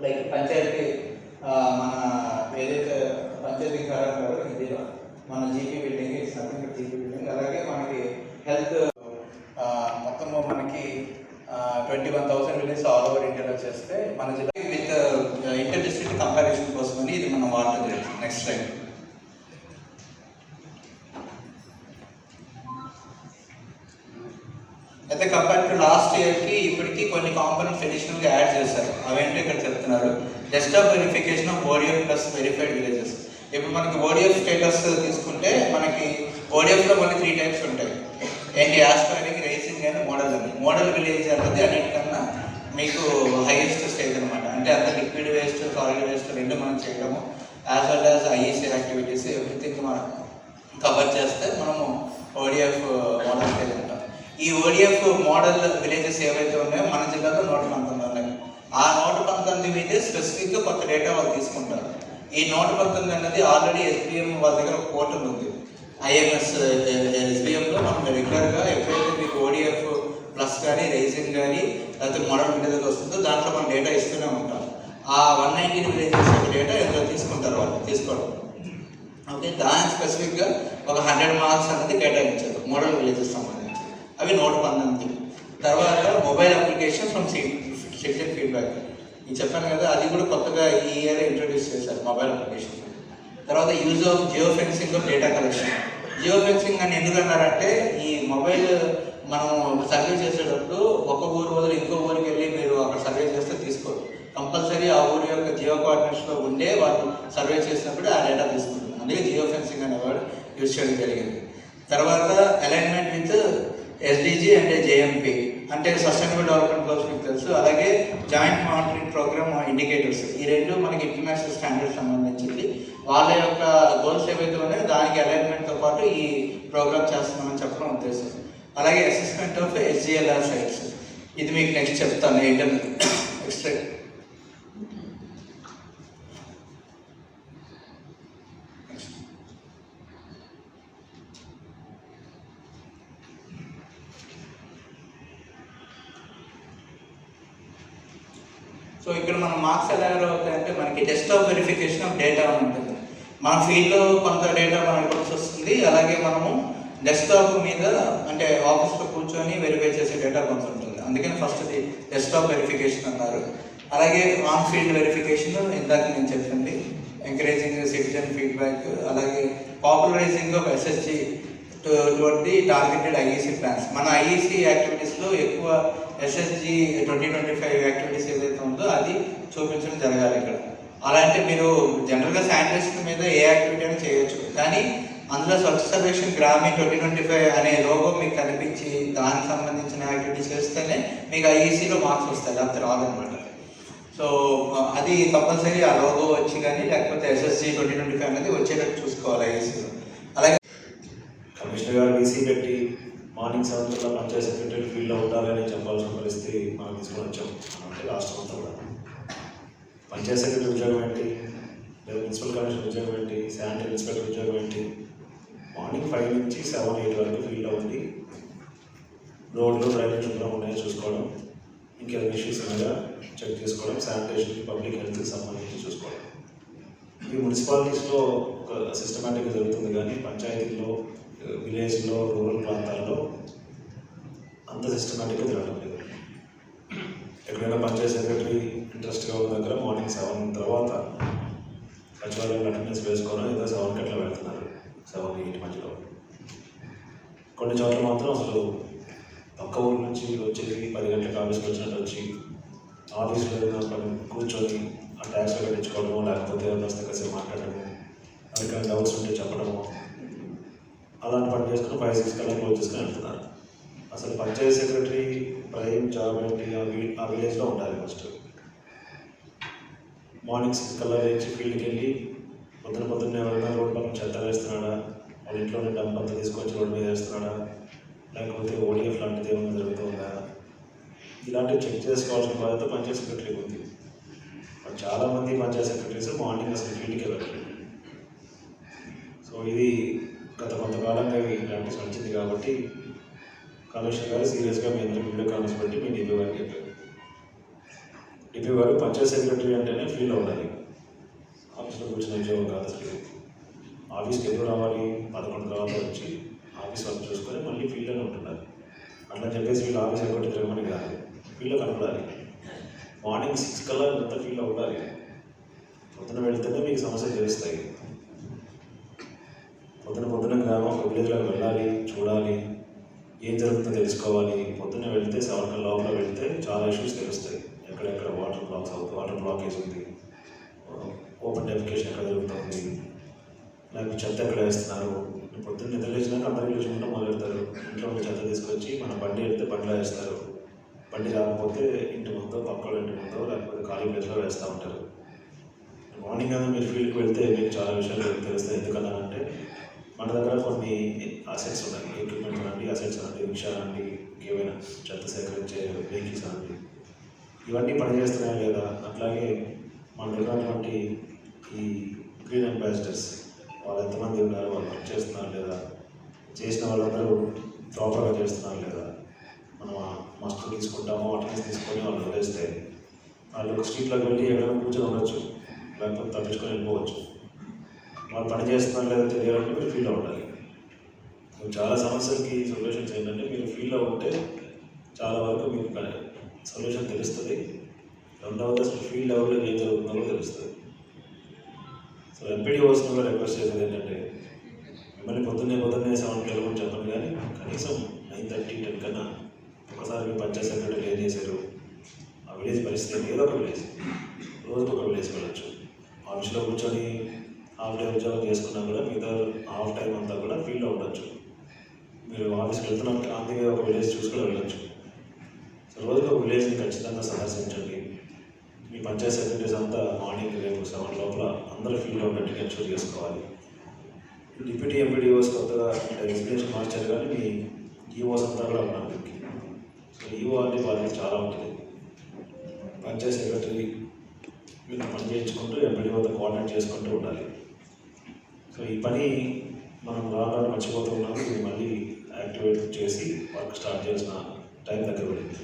Like panchayat ఆ, మన ఏదైతే పంచాయతీ కార్యాలయాలు హిందీలో మన GP building it's nothing GP building అలాగే మనకి హెల్త్ మొత్తము మనకి twenty one thousand village all over ఇండియాలో చేస్తే మన జిల్లా విత్ ఇంటర్ డిస్ట్రిక్ట్ కంపారిజన్ కోసమని ఇది మనం వాడటం జరుగుతుంది నెక్స్ట్ టైం అయితే కంపేర్ టు లాస్ట్ ఇయర్కి ఇప్పటికి కొన్ని కాంపోనెంట్స్ అడిషనల్గా యాడ్ చేశారు చెప్తున్నారు. జస్ట్ చెప్తున్నారు verification of ODF plus verified villages ఇప్పుడు మనకి ఓడిఎఫ్ స్టేటస్ తీసుకుంటే మనకి ఓడిఎఫ్లో మనకి త్రీ టైప్స్ ఉంటాయి. ఏంటి? ఆస్పైరింగ్ రేసింగ్ అని మోడల్ అని మోడల్ విలేజ్ అన్నది అన్నిటికన్నా మీకు హైయెస్ట్ స్టేజ్ అనమాట అంటే అంత లిక్విడ్ వేస్ట్ సాలిడ్ వేస్ట్ రెండు మనం చేయడము as well as IEC activities everything మనం కవర్ చేస్తే మనము ఓడిఎఫ్ మోడల్ స్టేజ్ అంటాం. ఈ ఓడిఎఫ్ మోడల్ విలేజెస్ ఏవైతే ఉన్నాయో మన జిల్లాలో నూట పంతొమ్మిది ఉన్నాయి. ఆ నూట పంతొమ్మిది విలేజ్ స్పెసిఫిక్గా కొత్త డేటా వాళ్ళు తీసుకుంటారు. ఈ నోట్ పంతొమ్మిది అనేది ఆల్రెడీ ఎస్బీఎం వాళ్ళ దగ్గర ఒక పోర్టల్ ఉంది. ఐఎంఎస్ ఎస్బీఎంలో మనం రెగ్యులర్గా ఎప్పుడైతే మీకు ఓడిఎఫ్ ప్లస్ కానీ రైజింగ్ కానీ లేకపోతే మోడల్ విలేజ్ వస్తుందో దాంట్లో మనం డేటా ఇస్తూనే ఉంటాం. ఆ వన్ నైన్టీన్ విలేజెస్ యొక్క డేటా ఎందులో తీసుకుంటారు వాళ్ళు? తీసుకోవడం ఓకే దాని స్పెసిఫిక్గా ఒక హండ్రెడ్ మార్క్స్ అనేది కేటాయించారు మోడల్ విలేజెస్ సంబంధించి. అవి నూట పంతొమ్మిది తర్వాత mobile application from citizen feedback నేను చెప్పాను కదా అది కూడా కొత్తగా ఈ ఇయర్ ఇంట్రడ్యూస్ చేశారు మొబైల్ అప్లికేషన్ తర్వాత use of geo fencing of data collection geo fencing అని ఎందుకు అన్నారంటే ఈ మొబైల్ మనం సర్వే చేసేటప్పుడు ఒక ఊరు వదిలి ఇంకో ఊరికి వెళ్ళి మీరు అక్కడ సర్వే చేస్తే తీసుకోరు. కంపల్సరీ ఆ ఊరి యొక్క జియో కోఆర్డినేట్స్లో ఉండే వాళ్ళు సర్వే చేసినప్పుడు ఆ డేటా తీసుకుంటుంది అందుకే జియో ఫెన్సింగ్ అనే యూజ్ చేయడం జరిగింది. తర్వాత అలైన్మెంట్ విత్ ఎస్డిజి అంటే జేఎంపీ అంటే సస్టైనబుల్ డెవలప్మెంట్ గోల్స్ మీకు తెలుసు. అలాగే జాయింట్ మానిటరింగ్ ప్రోగ్రామ్ ఇండికేటర్స్ ఈ రెండు మనకి ఇంటర్నేషనల్ స్టాండర్డ్స్ సంబంధించింది. వాళ్ళ యొక్క గోల్స్ ఏవైతే ఉన్నాయో దానికి అలైన్మెంట్తో పాటు ఈ ప్రోగ్రామ్ చేస్తున్నామని చెప్పడం ఉద్దేశం. అలాగే అసెస్మెంట్ ఆఫ్ ఎస్జిఎల్ఆర్ సైట్స్ ఇది మీకు నెక్స్ట్ చెప్తాను. ఇంటర్నల్ ఎక్స్ట్రా సో ఇక్కడ మన మార్క్స్ ఎలా అవుతాయంటే మనకి డెస్క్టాప్ వెరిఫికేషన్ ఆఫ్ డేటా అని ఉంటుంది. మన ఫీల్డ్లో కొంత డేటా మనకి వస్తుంది. అలాగే మనము డెస్క్టాప్ మీద అంటే ఆఫీస్లో కూర్చొని వెరిఫై చేసే డేటా కొంత ఉంటుంది. అందుకని ఫస్ట్ది డెస్క్టాప్ వెరిఫికేషన్ అన్నారు. అలాగే ఆన్ ఫీల్డ్ వెరిఫికేషన్ ఇందాక నేను చెప్పండి ఎంకరేజింగ్ సిటిజన్ ఫీడ్బ్యాక్ అలాగే popularising of SSG toward the targeted IEC plans మన ఐఈసీ యాక్టివిటీస్లో ఎక్కువ SSG twenty twenty five activities ఏదైతే చూపించడం జరగాలి ఇక్కడ. అలా అంటే మీరు జనరల్గా శానిటేషన్ మీద ఏ యాక్టివిటీ అయినా చేయొచ్చు. కానీ అందులో Swachh Survekshan Grameen twenty twenty five అనే లోగో మీకు కనిపించి దానికి సంబంధించిన యాక్టివిటీస్ చేస్తేనే మీకు ఐఈసీలో మార్క్స్ వస్తాయి. లేకపోతే రాదనమాట. సో అది కంపల్సరీ ఆ లోగో వచ్చి కానీ లేకపోతే ఎస్ఎస్జి ట్వంటీ ట్వంటీ ఫైవ్ అనేది వచ్చేటట్టు చూసుకోవాలి ఐఈసీలో. అలాగే కమిషనర్ గారు వీసీ పెట్టి మార్నింగ్ సెవెన్ కల్లా పంచాయత్ సెక్రటరీ ఫీల్డ్లో ఉండాలని చెప్పాల్సిన పరిస్థితి మనం తీసుకొని వచ్చాం. అంటే లాస్ట్ మంత్ కూడా. పంచాయత్ సెక్రటరీ ఉద్యోగం ఏంటి? లేదా మున్సిపల్ కమిషనర్ ఉద్యోగం ఏంటి? శానిటరీ ఇన్స్పెక్టర్ ఉద్యోగం ఏంటి? మార్నింగ్ ఫైవ్ నుంచి సెవెన్ ఎయిట్ వరకు ఫీల్డ్లో ఉండి రోడ్లు డ్రైనేజ్ శుభ్రం ఉన్నాయో చూసుకోవడం ఇంకేమైనా ఇష్యూస్ ఉన్నాయా? చెక్ చేసుకోవడం శానిటేషన్కి పబ్లిక్ హెల్త్కి సంబంధించి చూసుకోవడం. ఈ మున్సిపాలిటీస్లో ఒక సిస్టమేటిక్గా జరుగుతుంది కానీ పంచాయతీల్లో విలేజ్లో రూరల్ ప్రాంతాల్లో అంత సిస్టమేటిక్గా జరగడం లేదు. ఎక్కడైనా పంచాయతీ వెళ్తారు మార్నింగ్ సెవెన్ తర్వాత సచివాలయం అటెండెన్స్ వేసుకొని ఏదో సెవెన్ గంటల వెళ్తున్నారు సెవెన్ ఎయిట్ మధ్యలో. కొన్ని చోట్ల మాత్రం అసలు పక్క ఊరు నుంచి వచ్చేసి పది గంటలకు ఆఫీస్కి వచ్చినట్టు వచ్చి ఆఫీస్లో ఏదైనా కూర్చొని ఆ ట్యాక్స్ కట్టించుకోవడము లేకపోతే వస్తే కాసేపు మాట్లాడడము అందుకని డౌట్స్ ఉంటే చెప్పడము అలాంటి పని చేసుకుని ఫైవ్ సిక్స్ కల్లా క్లోజ్ చేసుకుని వెళ్తున్నారు. అసలు పంచాయతీ సెక్రటరీ ప్రైమ్ జాబ్ ఏంటి ఆ ఆ విలేజ్లో ఉండాలి ఫస్ట్ మార్నింగ్ సిక్స్ కల్లా లేచి ఫీల్డ్కి వెళ్ళి పొద్దున పొద్దున్నే ఎవరైనా రోడ్ పక్కన చెత్త వేస్తున్నాడా? వాళ్ళ ఇంట్లోనే డంప్ అంతా తీసుకొచ్చి రోడ్ మీద వేస్తున్నాడా? లేకపోతే ఓడిఎఫ్ లాంటిది ఏమైనా జరుగుతుందా? ఇలాంటివి చెక్ చేసుకోవాల్సిన బాధ్యత పంచాయత్ సెక్రటరీకి ఉంది. చాలామంది పంచాయత్ సెక్రటరీస్ మార్నింగ్ అసలు ఫీల్డ్కి వెళ్ళరు సో ఇది గత కొంతకాలంగా ఇలాంటి ప్రాక్టీస్ వచ్చింది కాబట్టి కమిషనర్ గారు సీరియస్గా మీ అందరికీ వీడియో కాల్స్ పెట్టి మీ డీపీ గారికి చెప్పారు. డిపి గారు పంచాయత్ సెక్రటరీ అంటేనే ఫీల్ ఉండాలి. ఆఫీస్లో కూర్చున్న ఉద్యోగం కాదు అసలు. ఆఫీస్కి ఎప్పుడు రావాలి? పదకొండు తర్వాత వచ్చి ఆఫీస్ వర్క్ చూసుకొని మళ్ళీ ఫీల్డ్లోనే ఉంటున్నారు. అట్లా చెప్పేసి వీళ్ళు ఆఫీస్ ఎక్కడికి తిరగమని కాదు. ఫీల్డ్లో కనపడాలి. మార్నింగ్ సిక్స్ కల్లా ఎంత ఫీల్ ఉండాలి. పొద్దున వెళ్తేనే మీకు సమస్యలు తెలుస్తాయి. పొద్దున పొద్దున గ్రామం ఒక విలేజ్లోకి వెళ్ళాలి చూడాలి. ఏం జరుగుతుందో తెలుసుకోవాలి. పొద్దున్న వెళ్తే సెవెన్ కల్లా లోపల వెళ్తే చాలా ఇష్యూస్ తెలుస్తాయి. బ్లాకేజ్ ఉంది. ఓపెన్ డెఫికేషన్ ఎక్కడ జరుగుతుంది లేకపోతే చెత్త ఎక్కడ వేస్తున్నారు? పొద్దున్న నిద్రలేసినాక అందరికీ లేచుకుంటే ఇల్లు మొదలెడతారు. ఇంట్లో చెత్త తీసుకొచ్చి మన బండి వెళ్తే బండిలో వేస్తారు. బండి రాకపోతే ఇంటి ముందో పక్కల ఇంటి ముందో లేకపోతే ఖాళీ ప్లేస్లో వేస్తూ ఉంటారు. మార్నింగ్ అయినా మీరు ఫీల్డ్కి వెళ్తే మీకు చాలా విషయాలు తెలుస్తాయి. ఎందుకన్నానంటే మన దగ్గర కొన్ని అసెట్స్ ఉన్నాయి. ఎక్విప్మెంట్స్ అండి అసెట్స్ అండి రిక్షా అండి ఇంకేమైనా చెత్త సేకరించే వెహికల్స్ అండి ఇవన్నీ పనిచేస్తున్నాయా లేదా? అట్లాగే మన ఉన్నటువంటి ఈ గ్రీన్ అంబాసిడర్స్ వాళ్ళు ఎంతమంది ఉన్నారు? వాళ్ళు వర్క్ చేస్తున్నారు లేదా? చేసిన వాళ్ళందరూ ప్రాపర్గా చేస్తున్నారు లేదా? మనం మస్ట్ తీసుకుంటామో అటెండెన్స్ తీసుకొని వాళ్ళు వదిలేస్తే వాళ్ళు స్ట్రీట్లోకి వెళ్ళి ఎక్కడైనా కూర్చొని ఉండొచ్చు. లేకపోతే తప్పించుకొని వెళ్ళిపోవచ్చు. వాళ్ళు పని చేస్తున్నారు లేదా తెలియాలంటే మీరు ఫీల్ ఉండాలి. చాలా సమస్యలకి సొల్యూషన్స్ ఏంటంటే మీరు ఫీల్లో ఉంటే చాలా వరకు మీకు సొల్యూషన్ తెలుస్తుంది. రెండవది అసలు ఫీల్డ్ లెవెల్లో ఏం జరుగుతుందో కూడా తెలుస్తుంది. సో ఎంపీడీఓస్ కూడా రిక్వెస్ట్ చేసేది ఏంటంటే మిమ్మల్ని పొద్దున్నే పొద్దున్నే సెవెన్కి కిలోమీటర్ చెప్పండి కానీ కనీసం నైన్ థర్టీ టెన్ కన్నా ఒకసారి మీ పంచాయత్ సెక్రటరీ ఏం చేశారు? ఆ విలేజ్ పరిస్థితి ఏదో ఒక విలేజ్. రోజుకు ఒక విలేజ్ వెళ్ళొచ్చు. ఆఫీస్లో కూర్చొని హాఫ్ డే ఉద్యోగం చేసుకున్నా కూడా మిగతా హాఫ్ టైం అంతా కూడా ఫీల్డ్లో ఉండొచ్చు. మీరు ఆఫీస్కి వెళ్తున్నప్పుడు అందుకే ఒక విలేజ్ చూసుకుని వెళ్ళొచ్చు. రోజులో విలేజ్ని ఖచ్చితంగా సందర్శించండి. మీ పంచాయత్ సెక్రటరీస్ అంతా మార్నింగ్ రేపు సెవెన్ లోపల అందరూ ఫీల్డ్లో ఉన్నట్టు ఎన్షూర్ చేసుకోవాలి. డిప్యూటీ ఎంపీడీఓస్ కొత్తగా ఎగ్జిబిషన్ మార్చారు కానీ మీ ఈఓస్ అంతా కూడా ఉన్నారు సో ఈఓ అంటే బాధ్యత చాలా ఉంటుంది. పంచాయత్ సెక్రటరీ మీరు పని చేయించుకుంటూ ఎంపీడీఓతో కోఆర్డినేట్ చేసుకుంటూ ఉండాలి. సో ఈ పని మనం రాను మర్చిపోతూ ఉన్నాము. మళ్ళీ యాక్టివేట్ చేసి వర్క్ స్టార్ట్ చేసిన టైం దగ్గర పడింది.